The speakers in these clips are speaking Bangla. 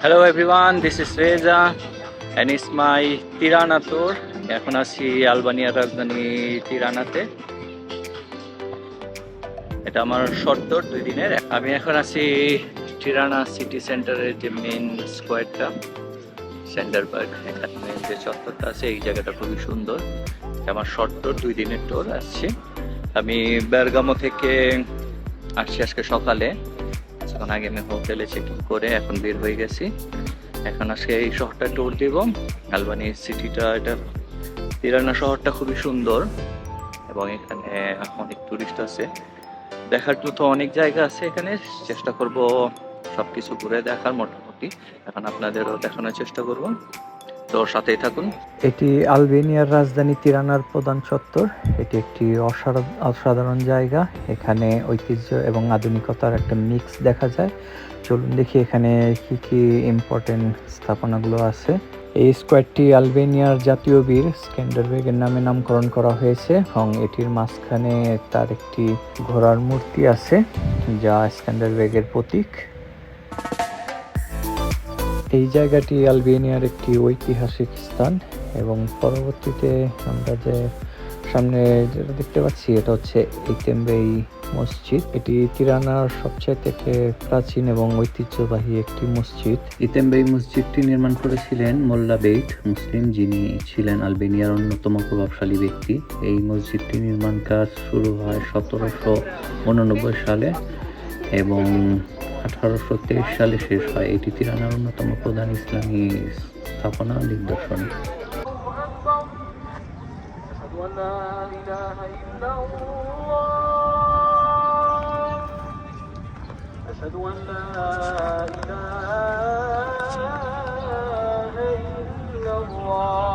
Hello everyone this is Reza and is my Tirana tour. এখন আছি আলবানিয়ার রাজধানী তিরানাতে এটা আমার শর্ত দুই দিনের। আমি এখন আছি তিরানা সিটি সেন্টারের যে মেন স্কোয়ারটা সেন্টার পার্ক এখানে যে চত্বরটা আছে, এই জায়গাটা খুবই সুন্দর। আমার শর্ত দুই দিনের tour আসছি আমি বেরগামো থেকে আসছি আজকে সকালে। কিছুক্ষণ আগে আমি হোটেলে চেক ইন করে এখন বের হয়ে গেছি। এখন আজকে এই শহরটা ট্যুর দিব। আলবানি সিটিটা এটা তিরানা শহরটা খুবই সুন্দর এবং এখানে অনেক টুরিস্ট আছে। দেখার তো অনেক জায়গা আছে এখানে। চেষ্টা করব সব কিছু ঘুরে দেখার মোটামুটি। এখন আপনাদেরও দেখানোর চেষ্টা করব। তো সাথেই থাকুন। এটি আলবেনিয়ার রাজধানী তিরানার প্রধান চত্বর। এটি একটি অসাধারণ জায়গা। এখানে ঐতিহ্য এবং আধুনিকতার একটা মিক্স দেখা যায়। চলুন দেখি এখানে কি কি ইম্পর্টেন্ট স্থাপনাগুলো আছে। এই স্কোয়ারটি আলবেনিয়ার জাতীয় বীর স্ক্যান্ডারবেগের নামে নামকরণ করা হয়েছে এবং এটির মাঝখানে তার একটি ঘোড়ার মূর্তি আছে, যা স্ক্যান্ডারবেগের প্রতীক। এই জায়গাটি আলবেনিয়ার একটি ঐতিহাসিক স্থান এবং পরবর্তীতে আমরা যে সামনে যেটা দেখতে পাচ্ছি, এটা হচ্ছে ইতেম্বেই মসজিদ। এটি তিরানার সবচেয়ে থেকে প্রাচীন এবং ঐতিহ্যবাহী একটি মসজিদ। ইতেম্বেই মসজিদটি নির্মাণ করেছিলেন মোল্লা বেইট মুসলিম যিনি ছিলেন আলবেনিয়ার অন্যতম প্রভাবশালী ব্যক্তি। এই মসজিদটি নির্মাণ কাজ শুরু হয় সতেরোশো উননব্বই সালে এবং আঠারোশো তেইশ সালে শেষ হয় এটি তিরানার অন্যতম প্রধান ইসলামী স্থাপনা নিদর্শন أشهد أن لا إله إلا الله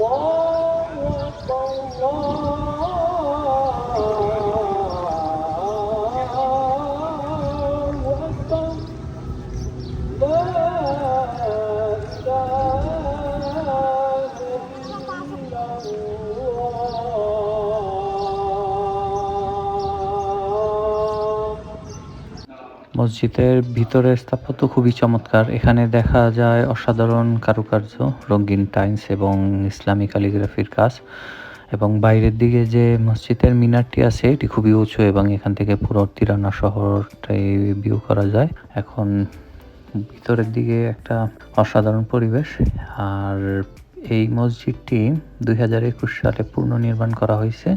long মসজিদের ভিতরের স্থাপত্য খুবই চমৎকার। এখানে দেখা যায় অসাধারণ কারুকার্য, রঙিন টাইলস এবং ইসলামী ক্যালিগ্রাফির কাজ এবং বাইরের দিকে যে মসজিদের মিনারটি আছে, এটি খুবই উঁচু এবং এখান থেকে পুরো তিরানা শহরটাই ভিউ করা যায়। এখন ভিতরের দিকে একটা অসাধারণ পরিবেশ। আর এই মসজিদটি দুই হাজার একুশ সালে পুনর্নির্মাণ করা হয়েছে।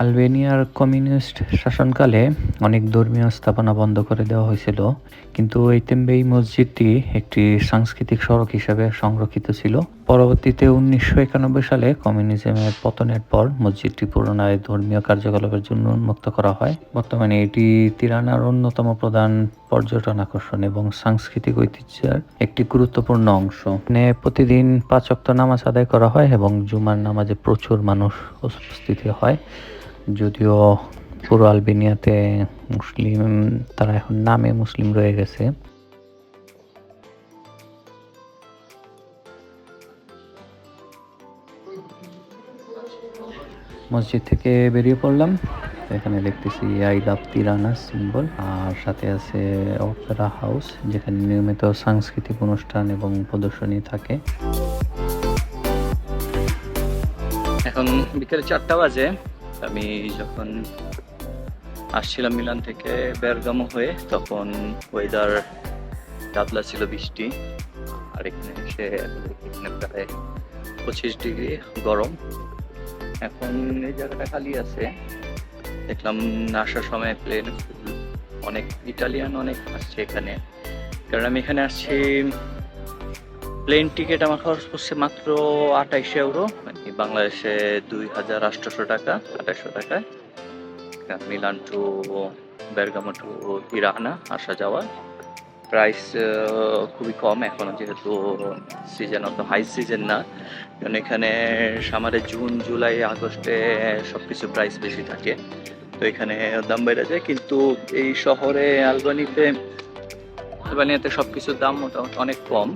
আলবেনিয়ার কমিউনিস্ট শাসনকালে অনেক ধর্মীয় স্থাপনা বন্ধ করে দেওয়া হয়েছিল, কিন্তু এই মসজিদটি একটি সাংস্কৃতিক সড়ক হিসেবে সংরক্ষিত ছিল। পরবর্তীতে উনিশশো একানব্বই সালে কমিউনিজমের পতনের পর মসজিদটি পুনরায় ধর্মীয় কার্যকলাপের জন্য উন্মুক্ত করা হয়। বর্তমানে এটি তিরানার অন্যতম প্রধান পর্যটন আকর্ষণ এবং সাংস্কৃতিক ঐতিহ্যের একটি গুরুত্বপূর্ণ অংশ। এখানে প্রতিদিন পাঁচ ওয়াক্ত নামাজ আদায় করা হয় এবং জুমার নামাজে প্রচুর মানুষ উপস্থিতি হয়। যদিও পুরো আলবেনিয়াতে মুসলিম, তারা এখন নামে মুসলিম রয়ে গেছে। মসজিদ থেকে বেরিয়ে পড়লাম। এখানে দেখতেছি আই লাভ তিরানা সিম্বল, আর সাথে আছে অপেরা হাউস, যেখানে নিয়মিত সাংস্কৃতিক অনুষ্ঠান এবং প্রদর্শনী থাকে। এখন বিকেল চারটা বাজে। আমি যখন আসছিলাম মিলান থেকে বেরগামো হয়ে, তখন ওয়েদার ডাবলা ছিল বৃষ্টি। আর এখানে এসে এখানে প্রায় পঁচিশ ডিগ্রি গরম। এখন এই জায়গাটা খালি আছে। দেখলাম আসার সময় প্লেন অনেক ইটালিয়ান অনেক আসছে এখানে। কারণ আমি এখানে আসছি প্লেন টিকিট আমার খরচ পড়ছে মাত্র আঠাইশ ইউরো মানে বাংলাদেশে দুই হাজার আটশোশো টাকা, আঠাইশশো টাকায়। Milan to Bergamo to Tirana, আসা যাওয়া। প্রাইস খুবই কম, এখনও যেহেতু সিজন অত হাই সিজন না। কারণ এখানে সামারে জুন জুলাই আগস্টে সব কিছু প্রাইস বেশি থাকে। তো এখানে দাম বেড়ে যায়, কিন্তু এই শহরে আলবানিতে আলবানিয়াতে সব কিছুর দাম মোটামুটি অনেক কম।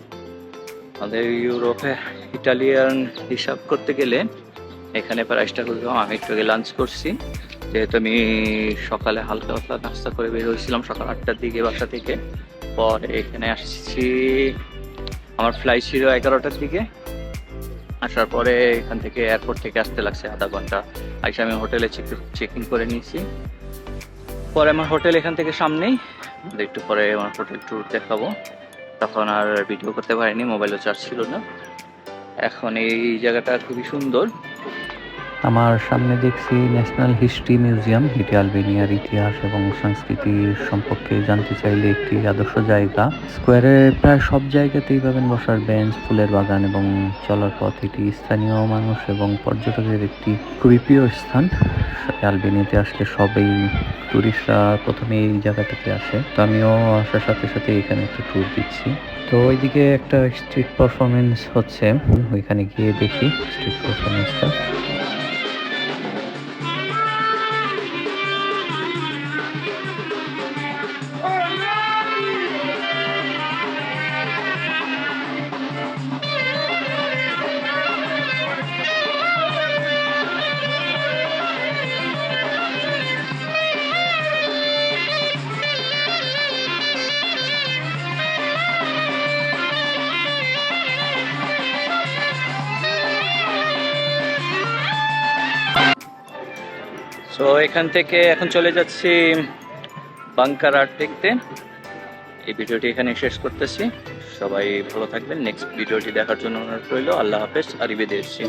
আমাদের ইউরোপে ইটালিয়ান হিসাব করতে গেলে এখানে প্রাইসটা কম আমি একটু আগে লাঞ্চ করছি। যেহেতু আমি সকালে হালকা হালকা নাস্তা করে বের হয়েছিলাম সকাল আটটার দিকে বাসা থেকে। পরে এখানে আসছি আমার ফ্লাইট ছিল এগারোটার দিকে। আসার পরে এখান থেকে এয়ারপোর্ট থেকে আসতে লাগছে আধা ঘণ্টা। আইসা আমি হোটেলে চেক ইন করে নিয়েছি। পরে আমার হোটেল এখান থেকে সামনেই, একটু পরে আমার হোটেল ট্যুর দেখাবো। তখন আর ভিডিও করতে পারিনি মোবাইলও চার্জ ছিল না। এখন এই জায়গাটা খুবই সুন্দর। আমার সামনে দেখছি ন্যাশনাল হিস্ট্রি মিউজিয়াম এটি আলবেনিয়ার ইতিহাস এবং সংস্কৃতি সম্পর্কে জানতে চাইলে একটি আদর্শ জায়গা। স্কোয়ারে প্রায় সব জায়গাতেই পাবেন বসার বেঞ্চ ফুলের বাগান এবং চলার পথ। এটি স্থানীয় মানুষ এবং পর্যটকদের একটি খুবই প্রিয় স্থান। আলবেনিয়াতে আসলে সবাই টুরিস্টরা প্রথমে এই জায়গাটাতে আসে। তো আমিও আসার সাথে সাথে এখানে একটা ট্যুর দিচ্ছি। তো ওইদিকে একটা স্ট্রিট পারফরমেন্স হচ্ছে। ওইখানে গিয়ে দেখি স্ট্রিট পারফরমেন্সটা সো এখান থেকে এখন চলে যাচ্ছি বাংকার আর্ট দেখতে। এই ভিডিওটি এখানে শেষ করতেছি। সবাই ভালো থাকবেন। নেক্সট ভিডিওটি দেখার জন্য অনুরোধ রইল। আল্লাহ হাফেজ। আরিবে দিয়েছি